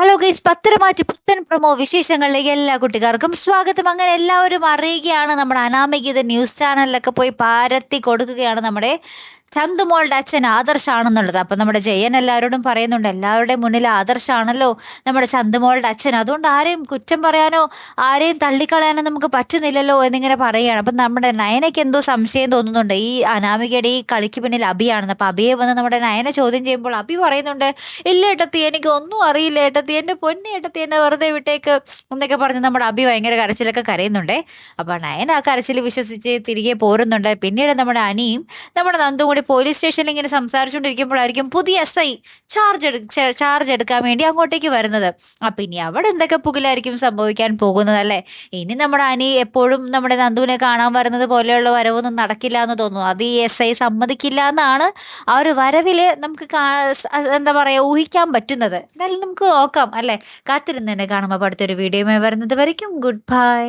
Hello guys Patharamattu പുത്തൻ promo വിശേഷങ്ങളിലേക്ക് എല്ലാ കുട്ടികാർക്കും സ്വാഗതം. അങ്ങനെ എല്ലാവരും അറിയുകയാണ്. നമ്മുടെ അനാമികത ന്യൂസ് ചാനലിലൊക്കെ പോയി പാരത്തി കൊടുക്കുകയാണ് നമ്മുടെ ചന്തുമോളുടെ അച്ഛൻ ആദർശാണെന്നുള്ളത്. അപ്പം നമ്മുടെ ജയൻ എല്ലാവരോടും പറയുന്നുണ്ട് എല്ലാവരുടെയും മുന്നിൽ ആദർശാണല്ലോ നമ്മുടെ ചന്തുമോളുടെ അച്ഛൻ. അതുകൊണ്ട് ആരെയും കുറ്റം പറയാനോ ആരെയും തള്ളിക്കളയാനോ നമുക്ക് പറ്റുന്നില്ലല്ലോ എന്നിങ്ങനെ പറയുകയാണ്. അപ്പം നമ്മുടെ നയനയ്ക്ക് എന്തോ സംശയം തോന്നുന്നുണ്ട്. ഈ അനാമികയുടെ ഈ കളിക്ക് പിന്നിൽ അഭിയാണെന്ന്. അപ്പം അഭിയെ വന്ന് നമ്മുടെ നയന ചോദ്യം ചെയ്യുമ്പോൾ അഭി പറയുന്നുണ്ട് ഇല്ല ഏട്ടത്തി എനിക്ക് ഒന്നും അറിയില്ല ഏട്ടത്തി. എന്റെ പൊന്നി ഏട്ടത്തി എന്നെ വെറുതെ വിട്ടേക്ക്. എന്നൊക്കെ പറഞ്ഞ് നമ്മുടെ അഭി ഭയങ്കര കരച്ചിലൊക്കെ കരയുന്നുണ്ടേ. അപ്പം നയൻ ആ കരച്ചിൽ വിശ്വസിച്ച് തിരികെ പോരുന്നുണ്ട്. പിന്നീട് നമ്മുടെ അനിയും നമ്മുടെ നന്ദും പോലീസ് സ്റ്റേഷനിൽ ഇങ്ങനെ സംസാരിച്ചുകൊണ്ടിരിക്കുമ്പോഴായിരിക്കും പുതിയ എസ് ഐ ചാർജ് ചാർജ് എടുക്കാൻ വേണ്ടി അങ്ങോട്ടേക്ക് വരുന്നത്. അപ്പം ഇനി അവിടെ എന്തൊക്കെ പുകിലായിരിക്കും സംഭവിക്കാൻ പോകുന്നത് അല്ലേ? ഇനി നമ്മുടെ അനി എപ്പോഴും നമ്മുടെ നന്ദുവിനെ കാണാൻ വരുന്നത് പോലെയുള്ള വരവൊന്നും നടക്കില്ല എന്ന് തോന്നുന്നു. അത് ഈ എസ് ഐ സമ്മതിക്കില്ല എന്നാണ് ആ ഒരു വരവിൽ നമുക്ക് എന്താ പറയുക ഊഹിക്കാൻ പറ്റുന്നത്. എന്തായാലും നമുക്ക് നോക്കാം അല്ലേ? കാത്തിരുന്ന് തന്നെ കാണുമ്പോൾ അടുത്തൊരു വീഡിയോയുമായി വരുന്നത് വരയ്ക്കും. Good bye